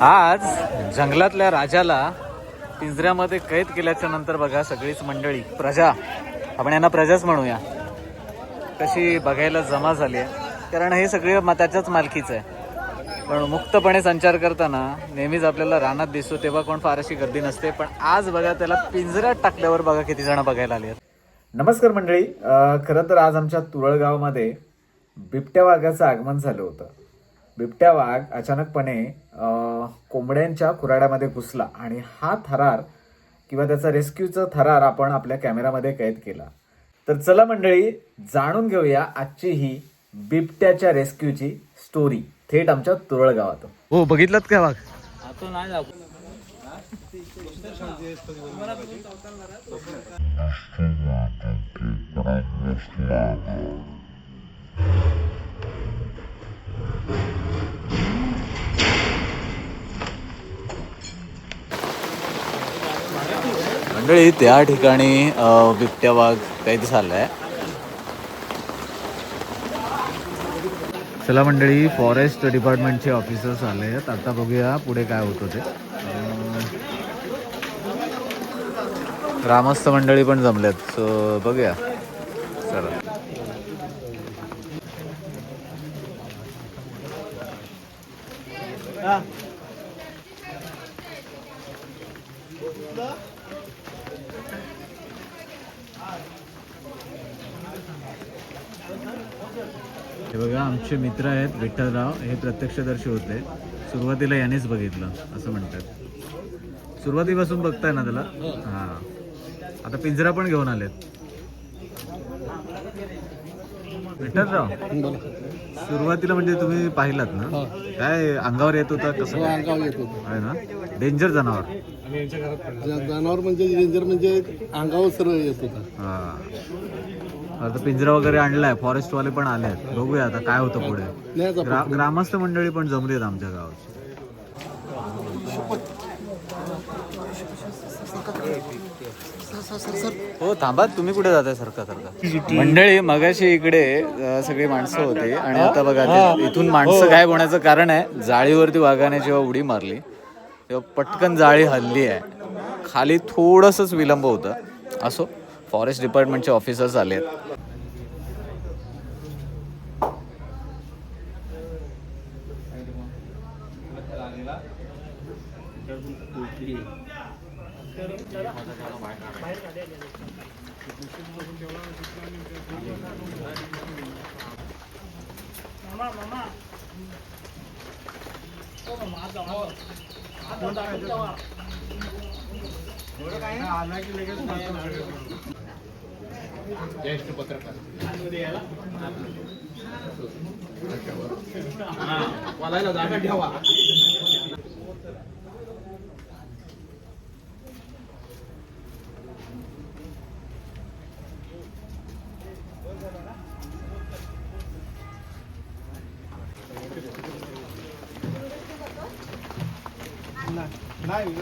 आज जंगलातल्या राजाला पिंजऱ्यामध्ये कैद केल्याच्यानंतर बघा सगळीच मंडळी. प्रजा. आपण यांना प्रजाच म्हणूया. कशी बघायला जमा झाली आहे. कारण हे सगळं म- त्याच्याच मालकीचं आहे. पण मुक्तपणे संचार करताना नेहमीच आपल्याला रानात दिसतो तेव्हा कोण फार अशी गर्दी नसते. पण आज बघा त्याला पिंजऱ्यात टाकल्यावर बघा किती जण बघायला आली नमस्कार मंडळी. खरं तर आज आमच्या तुरळगावमध्ये बिबट्या वाघाचं आगमन झालं होतं. बिबट्या वाघ अचानकपणे अं, कोंबड्यांच्या खुराड्यामध्ये घुसला आणि हा थरार किंवा त्याचा रेस्क्यूचा थरार आपण आपल्या कॅमेरामध्ये कैद केला. तर चला मंडळी जाणून घेऊया आजची ही बिबट्याच्या रेस्क्यूची स्टोरी थेट आमच्या तुरळ गावात. हो बघितलात का वाघ? मंडळी त्या ठिकाणी बिबट्या वाघ कैद आलाय चला मंडळी फॉरेस्ट डिपार्टमेंटचे ऑफिसर्स आले आहेत आता बघूया पुढे काय होतं ते. ग्रामस्थ मंडळी पण जमलेत सो बघूया. चला. हे बघा आमचे मित्र आहेत विठ्ठलराव. हे प्रत्यक्षदर्शी होते. सुरुवातीला यानेच बघितलं असं म्हणतात. सुरुवातीपासून बघताय ना त्याला? हा. आता पिंजरा पण घेऊन आलेत. विठ्ठलराव सुरुवातीला म्हणजे तुम्ही पाहिलात ना? काय अंगावर येत होता कसं? काय? अंगावर येत होतं. आहे ना? डेंजर जनावर. जनावर म्हणजे डेंजर म्हणजे अंगावर सरळ येत होता. हा. आता पिंजरा वगैरे आणलाय फॉरेस्ट वाले पण आले आहेत बघूया आता काय होतं पुढे. ग्रा- ग्रामस्थ मंडळी पण जमली आहेत आमच्या गावाची हो थांबा तुम्ही कुठे जाताय सरका सरका? मंडळी मगाशी इकडे सगळी माणसं होती आणि आता बघा इथून माणसं गायब होण्याचं कारण आहे जाळीवरती वाघाने जेव्हा उडी मारली तेव्हा पटकन जाळी हल्ली आहे. खाली थोडंसंच विलंब होतं. असो. फॉरेस्ट डिपार्टमेंटचे ऑफिसर्स आले आहेत ज्येष्ठ पत्रकार. बोलायला जागा ठेवा नाही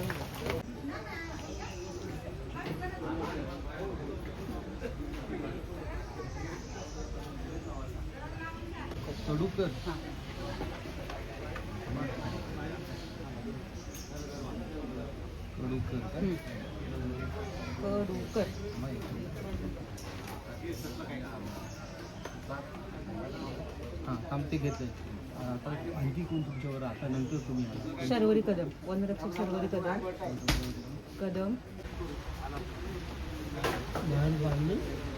आमटे घेतले आता आणखी कोण तुमच्यावर आता नंतर तुम्ही. शर्वरी कदम. वनरक्षक शर्वरी कदम. कदम.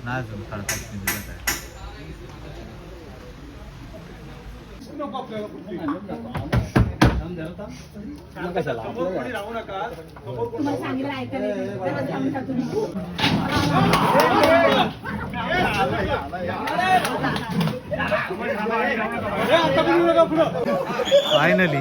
नाही अजून काढतात पिंजऱ्यात आहे. तुम्हाला सांगितलं ऐकायला येत नाही. तर जाऊन फायनली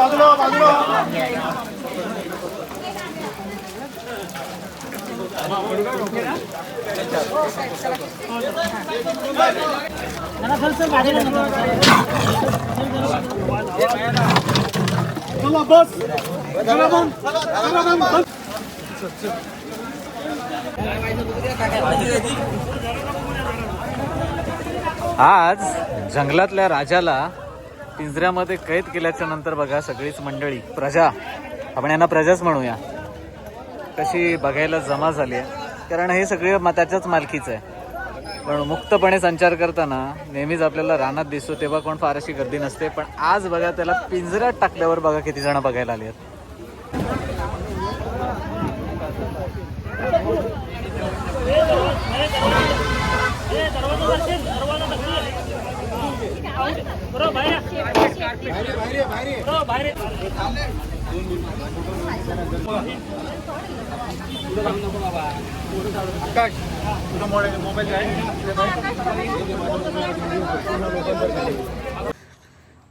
बाजूला बाजूला सर सर बाजूला आज जंगलातल्या राजाला पिंजऱ्यामध्ये कैद केल्याच्यानंतर बघा सगळीच मंडळी. प्रजा. आपण यांना प्रजाच म्हणूया. कशी बघायला जमा झाली आहे. कारण हे सगळे त्याच्याच मालकीचं आहे. पण मुक्तपणे संचार करताना नेहमीच आपल्याला रानात दिसतो तेव्हा कोण फार अशी गर्दी नसते. पण आज बघा त्याला पिंजऱ्यात टाकल्यावर बघा किती जण बघायला आले आहेत.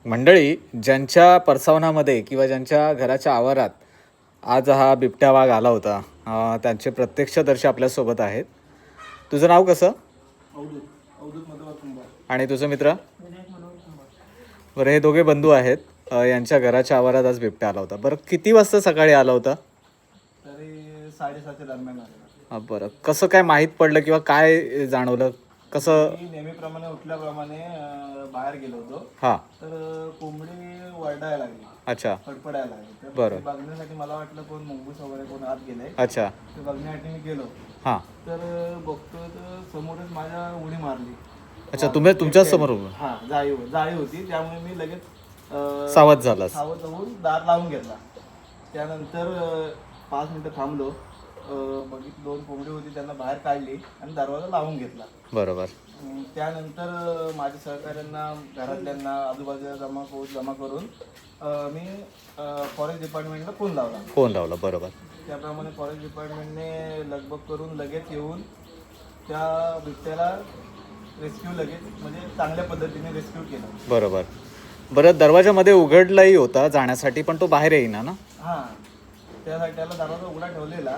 मंडळी ज्यांच्या परसावनामध्ये किंवा ज्यांच्या घराच्या आवारात आज हा बिबट्या वाघ आला होता त्यांचे प्रत्यक्षदर्शी आपल्यासोबत आहेत. तुझं नाव कसं? आणि तुझं मित्र? बरं हे दोघे बंधू आहेत. यांच्या घराच्या आवारात आज बिबट्या आला होता. बरं किती वाजता सकाळी आला होता? तरी साडेसातच्या दरम्यान हा, बरं. कसं काय माहीत पडलं किंवा काय जाणवलं? कसं मी नेहमीप्रमाणे उठल्याप्रमाणे अं, बाहेर गेलो होतो. हां. तर अं, कोंबडी वरडायला लागली. अच्छा. फडफडायला लागली. तर बरं. ते बघण्यासाठी मला वाटलं कोण मुंगूस वगैरे कोण आत गेलंय. अच्छा. ते बघण्यासाठी मी गेलो. हां. तर अं, बघतोय तर समोरच माझ्या उडी मारली. अच्छा तुम्ही तुमच्यासमोर उभं. हा जाळी जाळी होती. त्यामुळे मी लगेच अं, सावध झालास. सावध होऊन दार लावून घेतला. त्यानंतर अं, पाच मिनिटं थांबलो. बघित दोन कोंबडी होती त्यांना बाहेर काढली आणि दरवाजा लावून घेतला. बरोबर. अं, त्यानंतर माझ्या सहकाऱ्यांना घरातल्यांना आजूबाजूला जमा करून जमा करून अं, मी फॉरेस्ट डिपार्टमेंटला फोन लावला. फोन लावला बरोबर. त्याप्रमाणे फॉरेस्ट डिपार्टमेंटने लगबग करून लगेच येऊन त्या बिबट्याला रेस्क्यू लगेच म्हणजे चांगल्या पद्धतीने रेस्क्यू केलं. बरोबर. बरं दरवाजामध्ये उघडलाही होता जाण्यासाठी पण तो बाहेर येईना ना? हां. त्यासाठी त्याला दरवाजा उघडा ठेवलेला.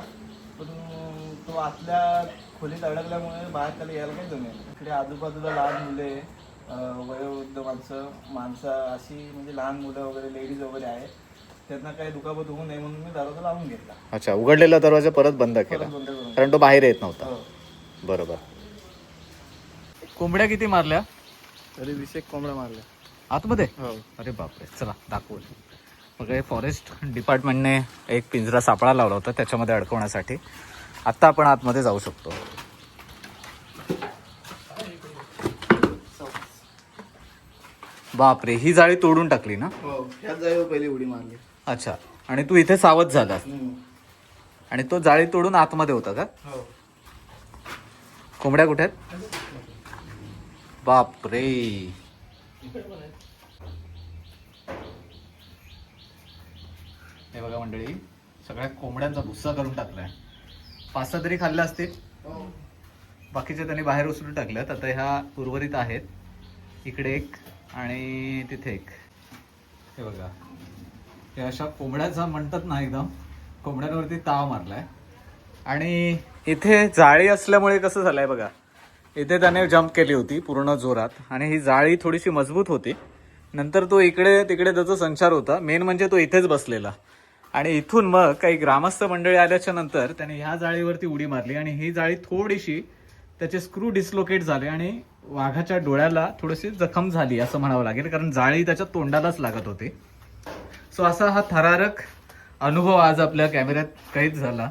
पण तो आतल्या खोलीत अडकल्यामुळे बाहेर त्याला यायला काही जमेल इकडे आजूबाजूला लहान मुले वयोवृद्ध माणसं माणसं अशी म्हणजे लहान मुलं वगैरे लेडीज वगैरे आहेत. त्यांना काही दुखापत होऊ नये म्हणून मी दरवाजा लावून घेतला. अच्छा उघडलेला दरवाजा परत बंद केला. बंद करून. कारण तो बाहेर येत नव्हता. हो. बरोबर. कोंबड्या किती मारल्या? तरी वीस एक कोंबड्या मारल्या. आतमध्ये? हो. अरे बापरे चला दाखवू मग फॉरेस्ट डिपार्टमेंटने एक पिंजरा सापळा लावला होता त्याच्यामध्ये अडकवण्यासाठी. आत्ता आपण आतमध्ये जाऊ शकतो. बापरे ही जाळी तोडून टाकली ना? हो पहिली उडी मारली. अच्छा आणि तू इथे सावध झालास आणि तो जाळी तोडून आतमध्ये होता का? हो. कोंबड्या कुठे आहेत? बापरे. हे बघा मंडळी सगळ्या कोंबड्यांचा भुस्सा करून टाकलाय. पाच सहा तरी खाल्ल्या असतील. बाकीचे त्यांनी बाहेर उचलून टाकल्यात आता ह्या उर्वरित आहेत. इकडे एक आणि तिथे एक. हे बघा. हे अशा कोंबड्याचा म्हणतात ना एकदम कोंबड्यांवरती ताव मारलाय. आणि इथे जाळी असल्यामुळे कसं झालंय बघा. इथे त्याने जम्प केली होती पूर्ण जोरात. आणि ही जाळी थोडीशी मजबूत होती. नंतर तो इकडे तिकडे त्याचा संचार होता. मेन म्हणजे तो इथेच बसलेला. आणि इथून मग काही ग्रामस्थ मंडळी आल्याच्यानंतर त्याने ह्या जाळीवरती उडी मारली आणि ही जाळी थोडीशी त्याचे स्क्रू डिस्लोकेट झाले आणि वाघाच्या डोळ्याला थोडीशी जखम झाली असं म्हणावं लागेल कारण जाळी त्याच्या तोंडालाच लागत होती. सो असा हा थरारक अनुभव आज आपल्या कॅमेऱ्यात कैद झाला.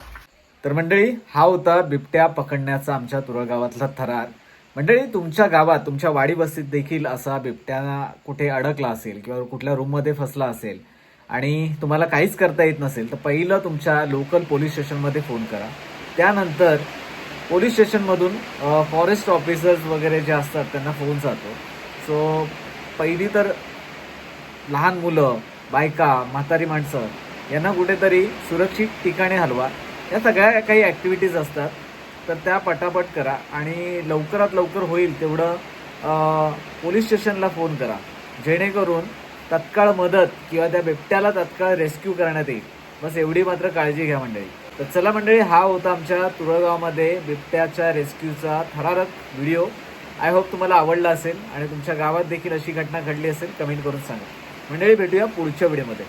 तर मंडळी हा होता बिबट्या पकडण्याचा आमच्या तुरळगावातला थरार. मंडळी तुमच्या गावात तुमच्या वाडी वस्तीत देखील असा बिबट्या कुठे अडकला असेल किंवा कुठल्या रूममध्ये फसला असेल आणि तुम्हाला काहीच करता येत नसेल तर पहिलं तुमच्या लोकल पोलीस स्टेशनमध्ये फोन करा. त्यानंतर पोलीस स्टेशनमधून फॉरेस्ट ऑफिसर्स वगैरे जे असतात त्यांना फोन जातो. सो पहिली तर लहान मुलं बायका म्हातारी माणसं यांना कुठेतरी सुरक्षित ठिकाणी हलवा. या सगळ्या काही ॲक्टिव्हिटीज असतात तर त्या पटापट करा आणि लवकरात लवकर होईल तेवढं पोलीस स्टेशनला फोन करा. जेणेकरून तत्काळ मदत किंवा त्या बिबट्याला तत्काळ रेस्क्यू करण्यात येईल. बस एवढी मात्र काळजी घ्या मंडळी. तर चला मंडळी हा होता आमच्या तुळगावमध्ये बिबट्याच्या रेस्क्यूचा थरारक व्हिडिओ. आय होप तुम्हाला आवडला असेल आणि तुमच्या गावात देखील अशी घटना घडली असेल कमेंट करून सांगा. मंडळी भेटूया पुढच्या व्हिडिओमध्ये.